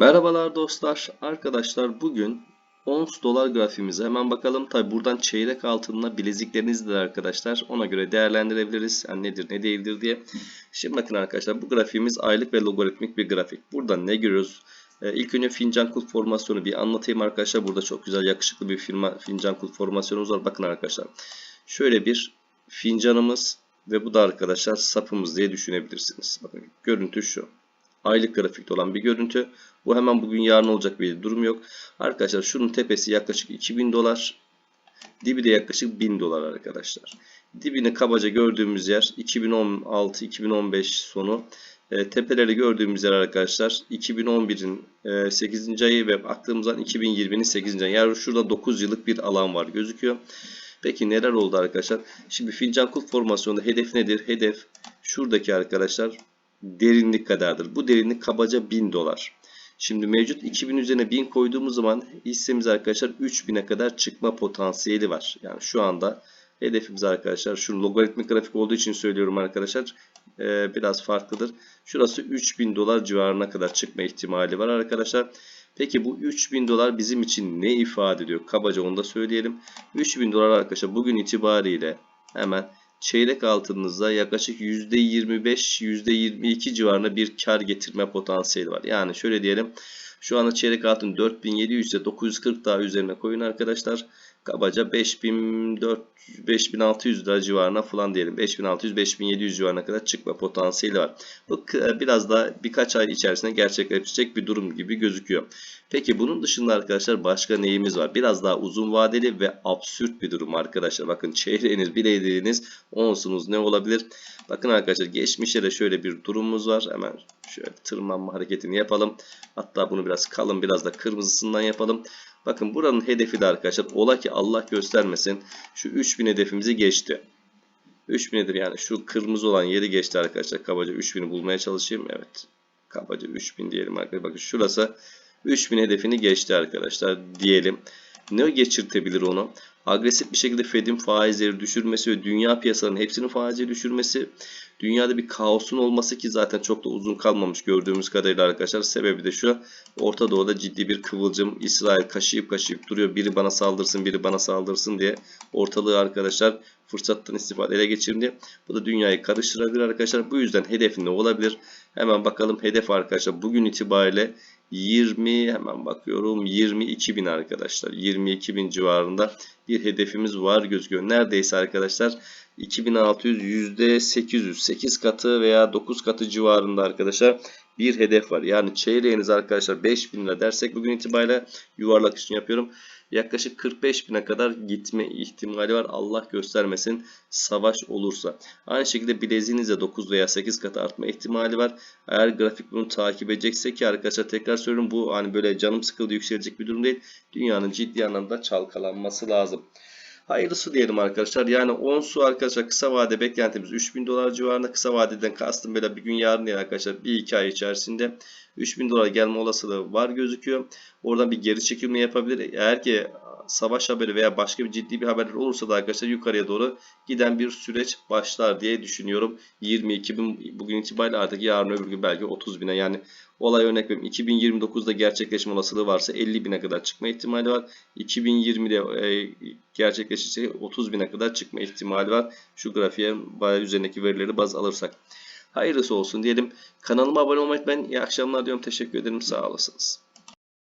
Merhabalar dostlar. Arkadaşlar bugün ons dolar grafiğimize hemen bakalım. Tabi buradan çeyrek altınla bilezikleriniz arkadaşlar. Ona göre değerlendirebiliriz. Yani nedir ne değildir diye. Şimdi bakın arkadaşlar bu grafiğimiz aylık ve logaritmik bir grafik. Burada ne görüyoruz? Ee, ilk önce fincan kulp formasyonu bir anlatayım arkadaşlar. Burada çok güzel yakışıklı bir firma, fincan kulp formasyonumuz var. Bakın arkadaşlar. Şöyle bir fincanımız ve bu da arkadaşlar sapımız diye düşünebilirsiniz. Bakın görüntü şu aylık grafikte olan bir görüntü. Bu hemen bugün yarın olacak bir durum yok. Arkadaşlar şunun tepesi yaklaşık 2000 dolar. Dibi de yaklaşık 1000 dolar arkadaşlar. Dibini kabaca gördüğümüz yer 2016-2015 sonu. E, tepeleri gördüğümüz yer arkadaşlar 2011'in e, 8. ayı ve baktığımızdan 2020'nin 8. ayı. Yani şurada 9 yıllık bir alan var gözüküyor. Peki neler oldu arkadaşlar? Şimdi fincan kulp formasyonunda hedef nedir? Hedef şuradaki arkadaşlar derinlik kadardır. Bu derinlik kabaca 1000 dolar. Şimdi mevcut 2000 üzerine 1000 koyduğumuz zaman hissemiz arkadaşlar 3000'e kadar çıkma potansiyeli var. Yani şu anda hedefimiz arkadaşlar şu logaritmik grafik olduğu için söylüyorum arkadaşlar ee, biraz farklıdır. Şurası 3000 dolar civarına kadar çıkma ihtimali var arkadaşlar. Peki bu 3000 dolar bizim için ne ifade ediyor? Kabaca onu da söyleyelim. 3000 dolar arkadaşlar bugün itibariyle hemen çeyrek altınınızda yaklaşık %25 %22 civarında bir kar getirme potansiyeli var. Yani şöyle diyelim şu anda çeyrek altın 4700 ise 940 daha üzerine koyun arkadaşlar. Kabaca 5400 5600 lira civarına falan diyelim. 5600 5700 civarına kadar çıkma potansiyeli var. Bu biraz da birkaç ay içerisinde gerçekleşecek bir durum gibi gözüküyor. Peki bunun dışında arkadaşlar başka neyimiz var? Biraz daha uzun vadeli ve absürt bir durum arkadaşlar. Bakın çeyreğiniz, bileğiniz, onsunuz ne olabilir? Bakın arkadaşlar geçmişte de şöyle bir durumumuz var. Hemen şöyle tırmanma hareketini yapalım. Hatta bunu biraz kalın biraz da kırmızısından yapalım. Bakın buranın hedefi de arkadaşlar ola ki Allah göstermesin şu 3000 hedefimizi geçti. 3000 nedir yani şu kırmızı olan yeri geçti arkadaşlar. Kabaca 3000'i bulmaya çalışayım. Evet. Kabaca 3000 diyelim arkadaşlar. Bakın şurası 3000 hedefini geçti arkadaşlar diyelim. Ne geçirtebilir onu? Agresif bir şekilde Fed'in faizleri düşürmesi ve dünya piyasalarının hepsinin faizi düşürmesi. Dünyada bir kaosun olması ki zaten çok da uzun kalmamış gördüğümüz kadarıyla arkadaşlar. Sebebi de şu. Orta Doğu'da ciddi bir kıvılcım. İsrail kaşıyıp kaşıyıp duruyor. Biri bana saldırsın, biri bana saldırsın diye. Ortalığı arkadaşlar fırsattan istifade ele geçirin diye. Bu da dünyayı karıştırabilir arkadaşlar. Bu yüzden hedefin ne olabilir? Hemen bakalım hedef arkadaşlar. Bugün itibariyle 20 hemen bakıyorum 22 bin arkadaşlar 22 bin civarında bir hedefimiz var gözüküyor. Neredeyse arkadaşlar 2600 yüzde 800 8 katı veya 9 katı civarında arkadaşlar bir hedef var. Yani çeyreğiniz arkadaşlar 5000 lira dersek bugün itibariyle yuvarlak için yapıyorum. Yaklaşık 45 bine kadar gitme ihtimali var. Allah göstermesin savaş olursa. Aynı şekilde bileziğinizde 9 veya 8 katı artma ihtimali var. Eğer grafik bunu takip edecekse ki arkadaşlar tekrar söylüyorum bu hani böyle canım sıkıldı yükselecek bir durum değil. Dünyanın ciddi anlamda çalkalanması lazım. Hayırlısı diyelim arkadaşlar. Yani 10 su arkadaşlar kısa vade beklentimiz 3000 dolar civarında. Kısa vadeden kastım böyle bir gün yarın değil arkadaşlar. 1-2 ay içerisinde 3000 dolar gelme olasılığı var gözüküyor. Oradan bir geri çekilme yapabilir. Eğer ki savaş haberi veya başka bir ciddi bir haber olursa da arkadaşlar yukarıya doğru giden bir süreç başlar diye düşünüyorum. 22 bin bugün itibariyle artık yarın öbür gün belki 30 bine yani olay örnek veriyorum 2029'da gerçekleşme olasılığı varsa 50 bine kadar çıkma ihtimali var. 2020'de e, gerçekleşirse 30 bine kadar çıkma ihtimali var. Şu grafiğe üzerindeki verileri baz alırsak. Hayırlısı olsun diyelim. Kanalıma abone olmayı ben iyi akşamlar diyorum. Teşekkür ederim. Sağ olasınız.